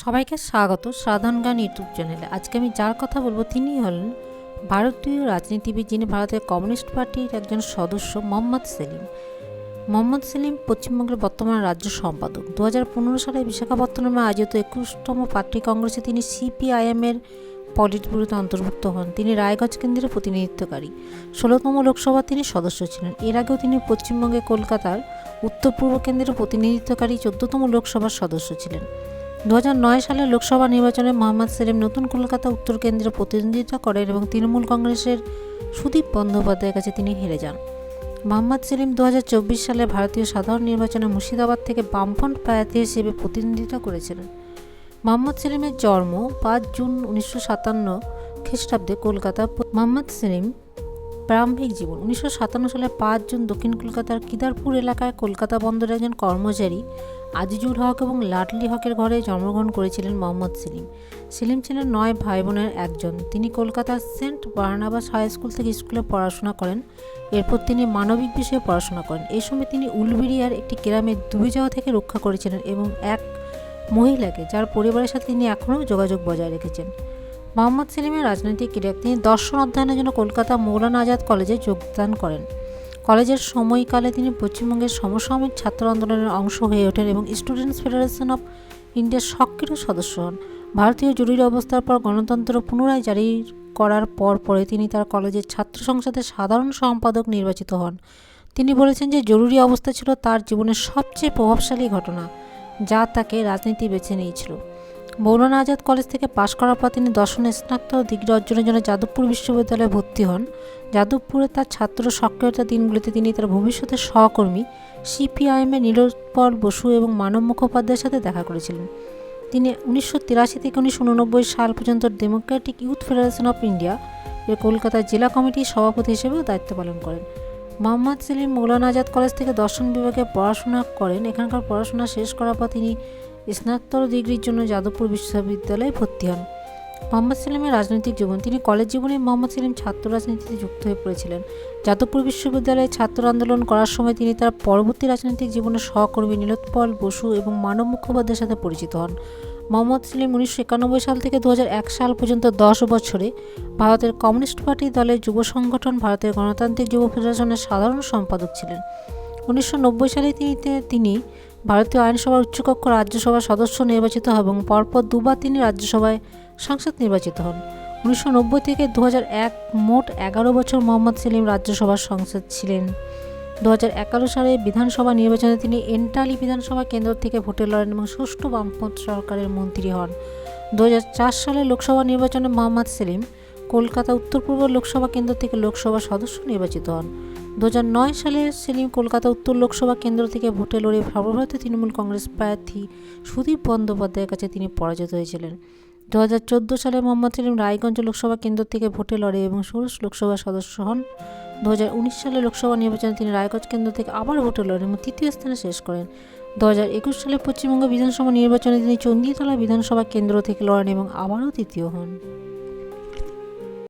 সবাইকে স্বাগত সাধারণ গান ইউটিউব চ্যানেলে। আজকে আমি যার কথা বলব তিনি হলেন ভারতীয় রাজনীতিবিদ যিনি ভারতের কমিউনিস্ট পার্টির একজন সদস্য, মোহাম্মদ সেলিম। মোহাম্মদ সেলিম পশ্চিমবঙ্গের বর্তমান রাজ্য সম্পাদক। দু হাজার পনেরো সালে বিশাখাপত্তনমে আয়োজিত একুশতম পার্টি কংগ্রেসে তিনি সিপিআইএমের পলিট ব্যুরোতে অন্তর্ভুক্ত হন। তিনি রায়গঞ্জ কেন্দ্রের প্রতিনিধিত্বকারী। ষোলোতম লোকসভা তিনি সদস্য ছিলেন। এর আগেও তিনি পশ্চিমবঙ্গে কলকাতার উত্তর পূর্ব কেন্দ্রের প্রতিনিধিত্বকারী চোদ্দতম লোকসভার সদস্য ছিলেন। দু সালের লোকসভা নির্বাচনে মোহাম্মদ সেলিম নতুন কলকাতা উত্তর কেন্দ্রে প্রতিনিধিত্ব করেন এবং তৃণমূল কংগ্রেসের সুদীপ বন্দ্যোপাধ্যায়ের কাছে তিনি হেরে যান। মোহাম্মদ সেলিম দু হাজার চব্বিশ সালে ভারতীয় সাধারণ নির্বাচনে মুর্শিদাবাদ থেকে বামফ্রন্ট প্রার্থী হিসেবে প্রতিনিধিত্ব করেছিলেন। মোহাম্মদ সেলিমের জন্ম পাঁচ জুন উনিশশো সাতান্ন খ্রিস্টাব্দে কলকাতা। মোহাম্মদ সেলিম প্রারম্ভিক জীবন। উনিশশো সাতান্ন সালে পাঁচ জুন দক্ষিণ কলকাতার কিদারপুর এলাকায় কলকাতা বন্দরের একজন কর্মচারী আজিজুল হক এবং লাডলি হকের ঘরে জন্মগ্রহণ করেছিলেন মোহাম্মদ সেলিম। সেলিম ছিলেন নয় ভাই বোনের একজন। তিনি কলকাতার সেন্ট বার্নাবাস হাই স্কুল থেকে স্কুলে পড়াশোনা করেন। এরপর তিনি মানবিক বিষয়ে পড়াশোনা করেন। এই সময় তিনি উলবেরিয়ার একটি গ্রামে ডুবে যাওয়া থেকে রক্ষা করেছিলেন এবং এক মহিলাকে, যার পরিবারের সাথে তিনি এখনও যোগাযোগ বজায় রেখেছেন। মোহাম্মদ সেলিমের রাজনৈতিক ক্রিয়া তিনি দর্শন অধ্যয়নের জন্য কলকাতা মৌলানা আজাদ কলেজে যোগদান করেন। কলেজের সময়কালে তিনি পশ্চিমবঙ্গের সমসাময়িক ছাত্র আন্দোলনের অংশ হয়ে ওঠেন এবং স্টুডেন্টস ফেডারেশন অফ ইন্ডিয়ার সক্রিয় সদস্য হন। ভারতীয় জরুরি অবস্থার পর গণতন্ত্র পুনরায় জারি করার পর পরে তিনি তার কলেজের ছাত্র সংসদের সাধারণ সম্পাদক নির্বাচিত হন। তিনি বলেছেন যে জরুরি অবস্থা ছিল তার জীবনের সবচেয়ে প্রভাবশালী ঘটনা, যা তাকে রাজনীতি বেছে নিয়েছিল। মৌলানা আজাদ কলেজ থেকে পাশ করার পর তিনি দর্শনে স্নাতক ডিগ্রি অর্জনের জন্য যাদবপুর বিশ্ববিদ্যালয়ে ভর্তি হন। যাদবপুরে তার ছাত্র সক্রিয়তার দিনগুলিতে তিনি তার ভবিষ্যতের সহকর্মী সিপিআইএমের নীলোৎপল বসু এবং মানব মুখোপাধ্যায়ের সাথে দেখা করেছিলেন। তিনি উনিশশো তিরাশি থেকে উনিশশো উননব্বই সাল পর্যন্ত Democratic Youth Federation of India এর কলকাতার জেলা কমিটির সভাপতি হিসেবেও দায়িত্ব পালন করেন। মোহাম্মদ সেলিম মৌলানা আজাদ কলেজ থেকে দর্শন বিভাগে পড়াশোনা করেন। এখানকার পড়াশোনা শেষ করার পর তিনি স্নাতক ডিগ্রির জন্য যাদবপুর বিশ্ববিদ্যালয়ে ভর্তি হন। মোহাম্মদ সেলিমের রাজনৈতিক জীবন। তিনি কলেজ জীবনে মোহাম্মদ সেলিম ছাত্র রাজনীতিতে যুক্ত হয়ে পড়েছিলেন। যাদবপুর বিশ্ববিদ্যালয়ে ছাত্র আন্দোলন করার সময় তিনি তার পরবর্তী রাজনৈতিক জীবনের সহকর্মী নীলোৎপল বসু এবং মানব মুখোপাধ্যায়ের সাথে পরিচিত হন। মোহাম্মদ সেলিম উনিশশো একানব্বই সাল থেকে দু সাল পর্যন্ত দশ বছরে ভারতের কমিউনিস্ট পার্টি দলের যুব সংগঠন, ভারতের গণতান্ত্রিক যুব ফেডারেশনের সাধারণ সম্পাদক ছিলেন। উনিশশো নব্বই সালে তিনি ভারতীয় আইনসভার উচ্চকক্ষ রাজ্যসভার সদস্য নির্বাচিত হন এবং পরপর দুবার তিনি রাজ্যসভায় সাংসদ নির্বাচিত হন। উনিশশো নব্বই থেকে দু মোট এগারো বছর মোহাম্মদ সেলিম রাজ্যসভার সংসদ ছিলেন। দু হাজার এগারো সালে বিধানসভা নির্বাচনে তিনি এন্টালি বিধানসভা কেন্দ্র থেকে ভোটে লড়েন এবং সুষ্ঠু বামপন্থ সরকারের মন্ত্রী হন। দু হাজার চার সালে লোকসভা নির্বাচনে মোহাম্মদ সেলিম কলকাতা উত্তর পূর্ব লোকসভা কেন্দ্র থেকে লোকসভা সদস্য নির্বাচিত হন। দু হাজার নয় সালে সেলিম কলকাতা উত্তর লোকসভা কেন্দ্র থেকে ভোটে লড়ে সর্বভারতীয় তৃণমূল কংগ্রেস প্রার্থী সুদীপ বন্দ্যোপাধ্যায়ের কাছে তিনি পরাজিত হয়েছিলেন। দু হাজার চোদ্দ সালে মোহাম্মদ সেলিম রায়গঞ্জ লোকসভা কেন্দ্র থেকে ভোটে লড়ে এবং ষোড়শ লোকসভার সদস্য হন। দু হাজার উনিশ সালে লোকসভা নির্বাচনে তিনি রায়গঞ্জ কেন্দ্র থেকে আবার ভোটে লড়েন এবং তৃতীয় স্থানে শেষ করেন। দু হাজার একুশ সালে পশ্চিমবঙ্গ বিধানসভা নির্বাচনে তিনি চণ্ডীতলা বিধানসভা কেন্দ্র থেকে লড়েন এবং আবারও তৃতীয় হন।